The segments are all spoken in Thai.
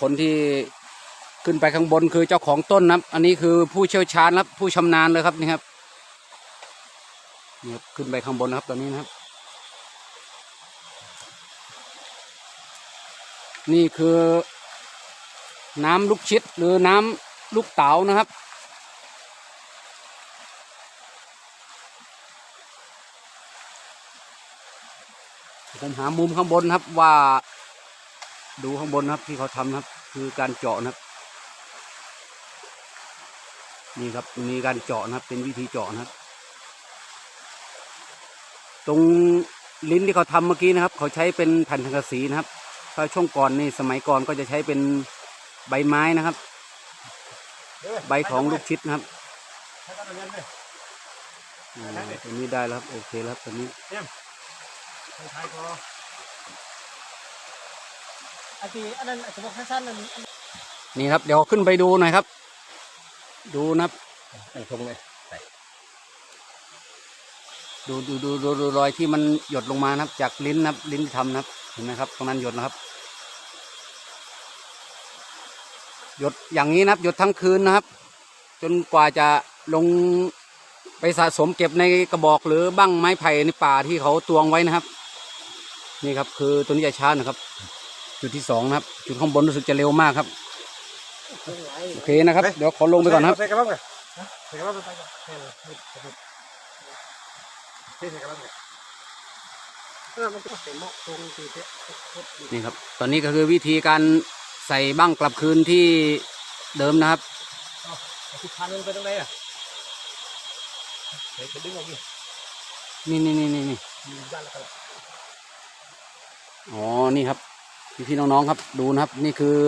คนที่ขึ้นไปข้างบนคือเจ้าของต้นนะครับ อันนี้คือผู้เชี่ยวชาญครับ ผู้ชำนาญเลยครับนี่ครับนี่ครับขึ้นไปข้างบนนะครับตอนนี้นะครับ นี่คือ น้ำลูกชิดหรือน้ำลูกเต๋านะครับ ผมหามุมข้างบนครับว่า ดูข้างบนนะครับที่เขาทำนะครับ คือการเจาะนะครับ นี่ครับมีการเจาะนะครับ เป็นวิธีเจาะนะครับ ตรงลิ้นที่เขาทำเมื่อกี้นะครับ เขาใช้เป็นแผ่นสังกะสีนะครับถ้าช่วงก่อนนี่สมัยก่อนก็จะใช้เป็นใบไม้นะครับ ใบของลูกชิดนะครับอืมตัวนี้ได้แล้วครับโอเคแล้วครับตัวนี้ อันที่อันนั้นสมมติสั้นๆนั่นนี่ครับ เดี๋ยวขึ้นไปดูหน่อยครับ ดูนะครับไอ้ทงเลยดูดูดูดูดูรอยที่มันหยดลงมานะครับ จากลิ้นนะครับลิ้นที่ทำนะครับ เห็นไหมครับ ตรงนั้นหยดนะครับ หยดอย่างนี้นะครับ หยดทั้งคืนนะครับ จนกว่าจะลงไปสะสมเก็บในกระบอกหรือบั้งไม้ไผ่ในป่าที่เขาตวงไว้นะครับ นี่ครับ คือตัวนี้จะช้านะครับ จุดที่สองนะครับ จุดข้างบนรู้สึกจะเร็วมากครับ โอเคนะครับ เดี๋ยวขอลงไปก่อนนะครับใส่กระบอกเลยใส่กระบอกไปก่อนใส่เลยใส่กระบอกเลยเออมันต้องใส่หม้อตรงตีเตะนี่ครับ ตอนนี้ก็คือวิธีการใส่บั้งกลับคืนที่เดิมนะครับทิศทางมันไปตรงไหนอะเฮ้ยจะดึงออกดินี่นี่นี่นี่นี่มีด้านละกันอ๋อ นี่ครับ พี่พี่น้องๆครับดูนะครับนี่คือ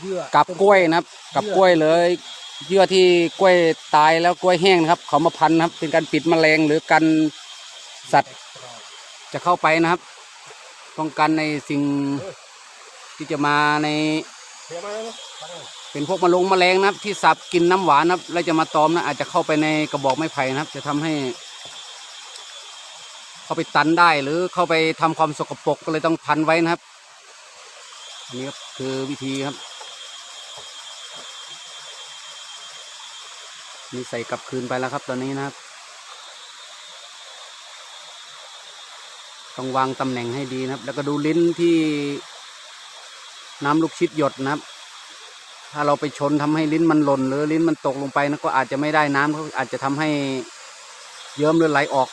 เยื่อกับกล้วยนะครับ กับกล้วยเลยเยื่อที่กล้วยตายแล้วกล้วยแห้งนะครับ เขามาพันนะครับ เป็นการปิดแมลงหรือกันสัตว์จะเข้าไปนะครับป้องกันในสิ่งที่จะมาในเดี๋ยวมาแล้วเนาะเป็นพวกมะลงแมลงนะครับ ที่สับกินน้ำหวานนะครับ แล้วจะมาตอมนะอาจจะเข้าไปในกระบอกไม้ไผ่นะครับ จะทำให้ เข้าไปตันได้หรือเข้าไปทำความสกปรกก็เลยต้องพันไว้นะครับ อันนี้ครับคือวิธีครับนี่ใส่กลับคืนไปแล้วครับตอนนี้นะครับ ต้องวางตำแหน่งให้ดีนะครับ แล้วก็ดูลิ้นที่น้ำลูกชิดหยดนะครับ ถ้าเราไปชนทำให้ลิ้นมันหล่นหรือลิ้นมันตกลงไปนะก็อาจจะไม่ได้น้ำก็อาจจะทำให้เยิ้มหรือไหลออก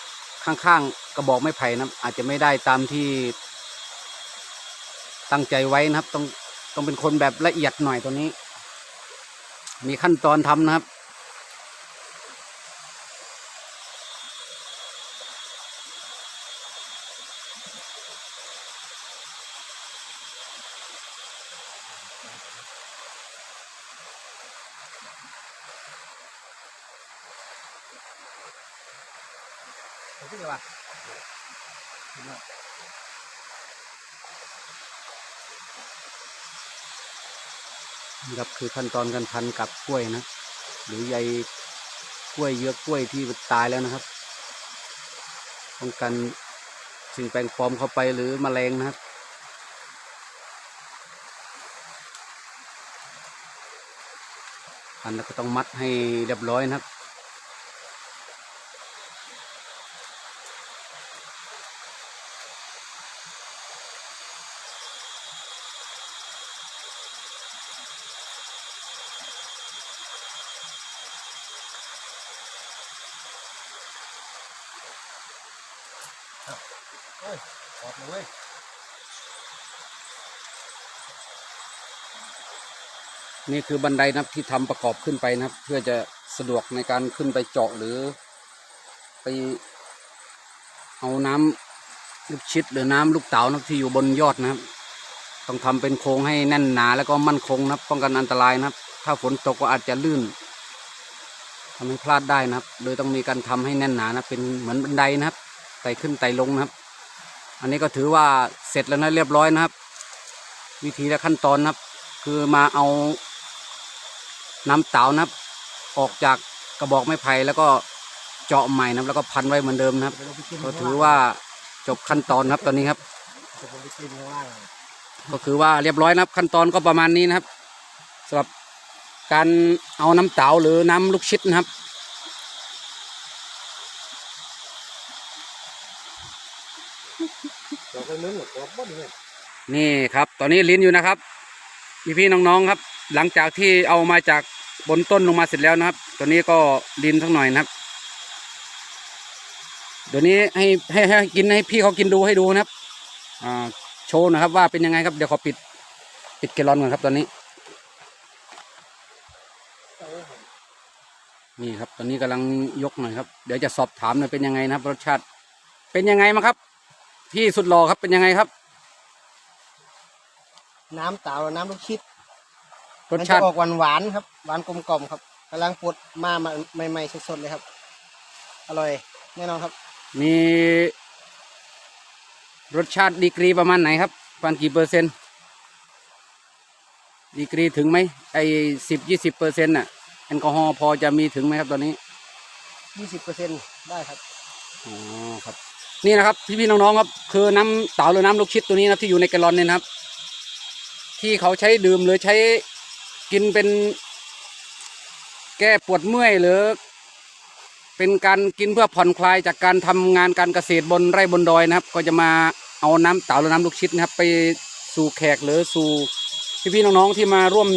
ข้างๆกระบอกไม้ไผ่นะอาจจะไม่ได้ตามที่ ตั้งใจไว้นะครับ ต้องต้องเป็นคนแบบละเอียดหน่อยตัวนี้ มีขั้นตอนทำนะครับผม ครับคือขั้นตอนการพันกับกล้วยนะ หรือใยกล้วยเยื้อกล้วยที่ตายแล้วนะครับป้องกันสิ่งแปลงปลอมเข้าไปหรือแมลงนะครับพันแล้วก็ต้องมัดให้เรียบร้อยนะครับ ออกมาเว้ยนี่คือบันไดนะครับที่ทำประกอบขึ้นไปนะครับ เพื่อจะสะดวกในการขึ้นไปเจาะหรือ ไปเอาน้ำลูกชิดหรือน้ำลูกเต๋านะครับที่อยู่บนยอดนะครับ ต้องทำเป็นโครงให้แน่นหนาแล้วก็มั่นคงนะครับ ป้องกันอันตรายนะครับ ถ้าฝนตกก็อาจจะลื่นทำให้พลาดได้นะครับ โดยต้องมีการทำให้แน่นหนานะเป็นเหมือนบันไดนะครับไต่ขึ้นไต่ลงนะครับ อันนี้ก็ถือว่าเสร็จแล้วนะเรียบร้อยนะครับ วิธีและขั้นตอนนะครับ คือมาเอาน้ำเต๋านะครับ ออกจากกระบอกไม้ไผ่แล้วก็เจาะใหม่นะครับ แล้วก็พันไว้เหมือนเดิมนะครับ ก็ถือว่าจบขั้นตอนครับตอนนี้ครับ ก็คือว่าเรียบร้อยนะครับ ขั้นตอนก็ประมาณนี้นะครับสำหรับการเอาน้ำเต๋าหรือน้ำลูกชิดนะครับ เราไป นี่ครับ ตอนนี้ลิ้นอยู่นะครับพี่พี่น้องๆครับ หลังจากที่เอามาจากบนต้นลงมาเสร็จแล้วนะครับ ตัวนี้ก็ลิ้นสักหน่อยนะครับเดี๋ยวนี้ให้ให้ให้กินให้พี่เขากินดูให้ดูนะครับอ่าโชว์นะครับว่าเป็นยังไงครับเดี๋ยวขอปิดปิดแกลอนก่อนครับตอนนี้ นี่ครับตอนนี้กำลังยกหน่อยครับ เดี๋ยวจะสอบถามหน่อยเป็นยังไงนะครับรสชาติเป็นยังไงมั้งครับ พี่สุดหล่อครับเป็นยังไงครับ น้ำเต๋าน้ำลูกชิดรสมันชาจะติออกหวานหวานๆครับ หวานกลมกล่อมครับกำลังปลดมามาใหม่ๆสดๆเลยครับ อร่อยแน่นอนครับ มีรสชาติดีกรีประมาณไหนครับประมาณกี่เปอร์เซ็นต์ดีกรีถึงไหมไอ้สิบยี่สิบเปอร์เซ็นต์น่ะแอลกอฮอล์พอจะมีถึงไหมครับตอนนี้20%ได้ครับ อ๋อครับ นี่นะครับพี่พี่ๆน้องๆครับคือน้ำเต๋าหรือน้ำลูกชิดตัวนี้นะครับที่อยู่ในแกลอนเนี่ยนะครับ ที่เขาใช้ดื่มหรือใช้กินเป็นแก้ปวดเมื่อยหรือ เป็นการกินเพื่อผ่อนคลายจากการทำงานการเกษตรบนไร่บนดอยนะครับ ก็จะมาเอาน้ำเต๋าหรือน้ำลูกชิดนะครับ ไปสู่แขกหรือสู่พี่พี่ๆน้องๆที่มาร่วม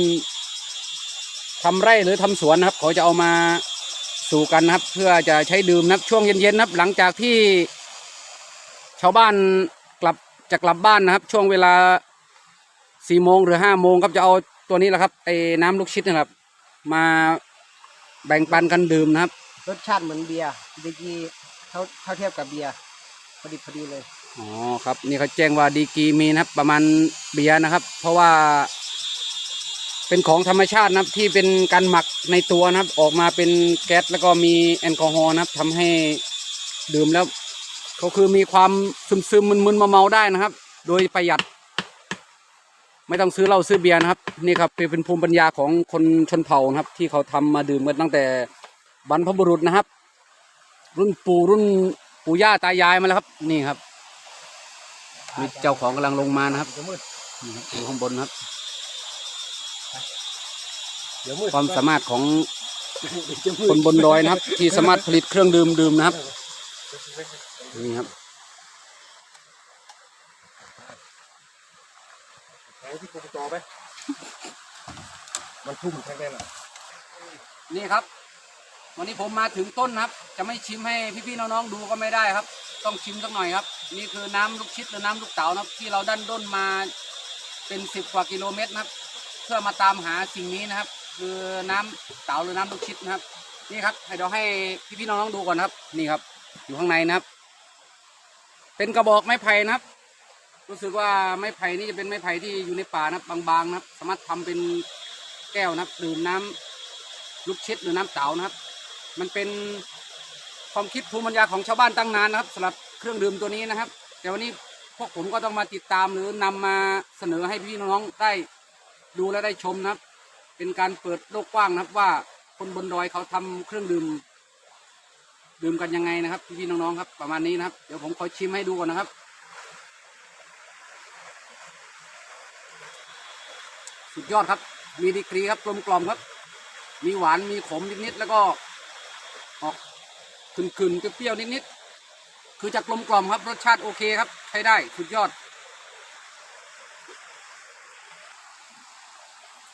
ทำไร่หรือทำสวนนะครับ เขาจะเอามาสู่กันนะครับ เพื่อจะใช้ดื่มนะครับช่วงเย็นๆนะครับ หลังจากที่ ชาวบ้านกลับจะกลับบ้านนะครับ ช่วงเวลาสี่โมงหรือห้าโมงครับจะเอาตัวนี้แหละครับไอ้น้ำลูกชิดนะครับ มาแบ่งปันกันดื่มนะครับ รสชาติเหมือนเบียร์ดีกรีเท่าเท่าเทียบกับเบียร์พอดีพอดีเลย อ๋อครับ นี่เขาแจ้งว่าดีกรีมีนะครับ ประมาณเบียร์นะครับ เพราะว่า เป็นของธรรมชาตินะครับที่เป็นการหมักในตัวนะครับ ออกมาเป็นแก๊สแล้วก็มีแอลกอฮอล์นะครับทำให้ดื่มแล้ว เขาคือมีความซึมซึมๆมึนๆเมาได้นะครับ โดยประหยัด ไม่ต้องซื้อเหล้าซื้อเบียร์นะครับ นี่ครับเป็นภูมิปัญญาของคนชนเผ่านะครับ ที่เขาทำมาดื่มกันตั้งแต่บรรพบุรุษนะครับ รุ่นปู่รุ่นปู่ย่าตายายมาแล้วครับ นี่ครับมีเจ้าของกำลังลงมานะครับนี่ครับอยู่ข้างบนครับความสามารถของคนบนดอยนะครับ ที่สามารถผลิตเครื่องดื่มดื่มนะครับ นี่ครับแทงที่กรจอไป มันทุ่มแทงได้หรอนี่ครับ วันนี้ผมมาถึงต้นนะครับ จะไม่ชิมให้พี่ๆน้องๆดูก็ไม่ได้ครับ ต้องชิมสักหน่อยครับ นี่คือน้ำลูกชิดหรือน้ำลูกเต๋านะครับที่เราดันด้นมาเป็นสิบกว่ากิโลเมตรนะครับ เพื่อมาตามหาสิ่งนี้นะครับ คือน้ำเต๋าหรือน้ำลูกชิดนะครับ นี่ครับให้เดี๋ยวให้พี่ๆน้องๆดูก่อนนะครับ นี่ครับ อยู่ข้างในนะครับ เป็นกระบอกไม้ไผ่นะครับ รู้สึกว่าไม้ไผ่นี่จะเป็นไม้ไผ่ที่อยู่ในป่านะครับบางๆนะครับ สามารถทำเป็นแก้วนะครับดื่มน้ำลูกชิดหรือน้ำเต๋านะครับ มันเป็นความคิดภูมิปัญญาของชาวบ้านตั้งนานนะครับสำหรับเครื่องดื่มตัวนี้นะครับ แต่วันนี้พวกผมก็ต้องมาติดตามหรือนำมาเสนอให้พี่น้องได้ดูและได้ชมนะครับ เป็นการเปิดโลกกว้างนะครับว่าคนบนดอยเขาทำเครื่องดื่ม ดื่มกันยังไงนะครับพี่ๆน้องๆครับประมาณนี้นะครับ เดี๋ยวผมขอชิมให้ดูก่อนนะครับสุดยอดครับ มีดีกรีครับกลมกล่อมครับ มีหวานมีขมนิดๆแล้วก็ออกขืนๆเปรี้ยวนิดๆคือจะกลมกล่อมครับ รสชาติโอเคครับใช้ได้สุดยอด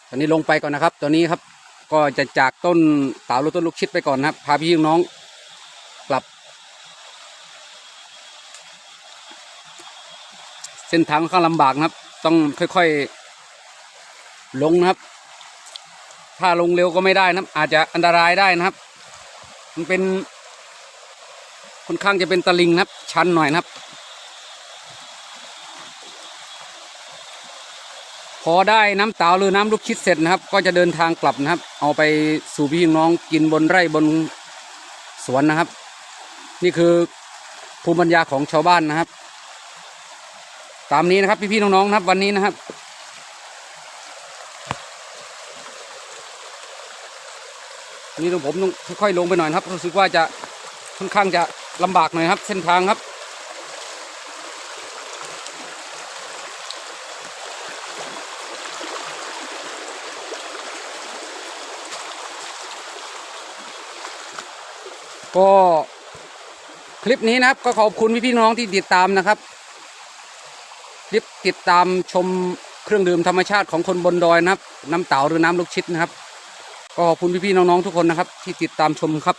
ตอนนี้ลงไปก่อนนะครับ ตอนนี้ครับก็จะจากต้นเต๋าหรือต้นลูกชิดไปก่อนนะครับ พาพี่น้องกลับ เส้นทางค่อนข้างลำบากนะครับ ต้องค่อยๆ ลงนะครับ ถ้าลงเร็วก็ไม่ได้นะครับ อาจจะอันตรายได้นะครับ มันเป็นค่อนข้างจะเป็นตะลิงนะครับ ชันหน่อยนะครับ พอได้น้ำเตาหรือน้ำลูกชิดเสร็จนะครับ ก็จะเดินทางกลับนะครับ เอาไปสู่พี่น้องกินบนไร่บนสวนนะครับ นี่คือภูมิปัญญาของชาวบ้านนะครับ ตามนี้นะครับพี่พี่น้องๆนะครับวันนี้นะครับ นี่ตรงผมต้องค่อยๆลงไปหน่อยครับรู้สึกว่าจะค่อนข้างจะลำบากหน่อยครับ เส้นทางครับ ก็คลิปนี้นะครับก็ขอบคุณพี่พี่น้องที่ติดตามนะครับ ลิปติดตามชมเครื่องดื่มธรรมชาติของคนบนดอยนะครับ น้ำเต่าหรือน้ำลูกชิดนะครับ ก็ขอบคุณพี่พี่ๆน้องๆทุกคนนะครับ ที่ติดตามชมครับ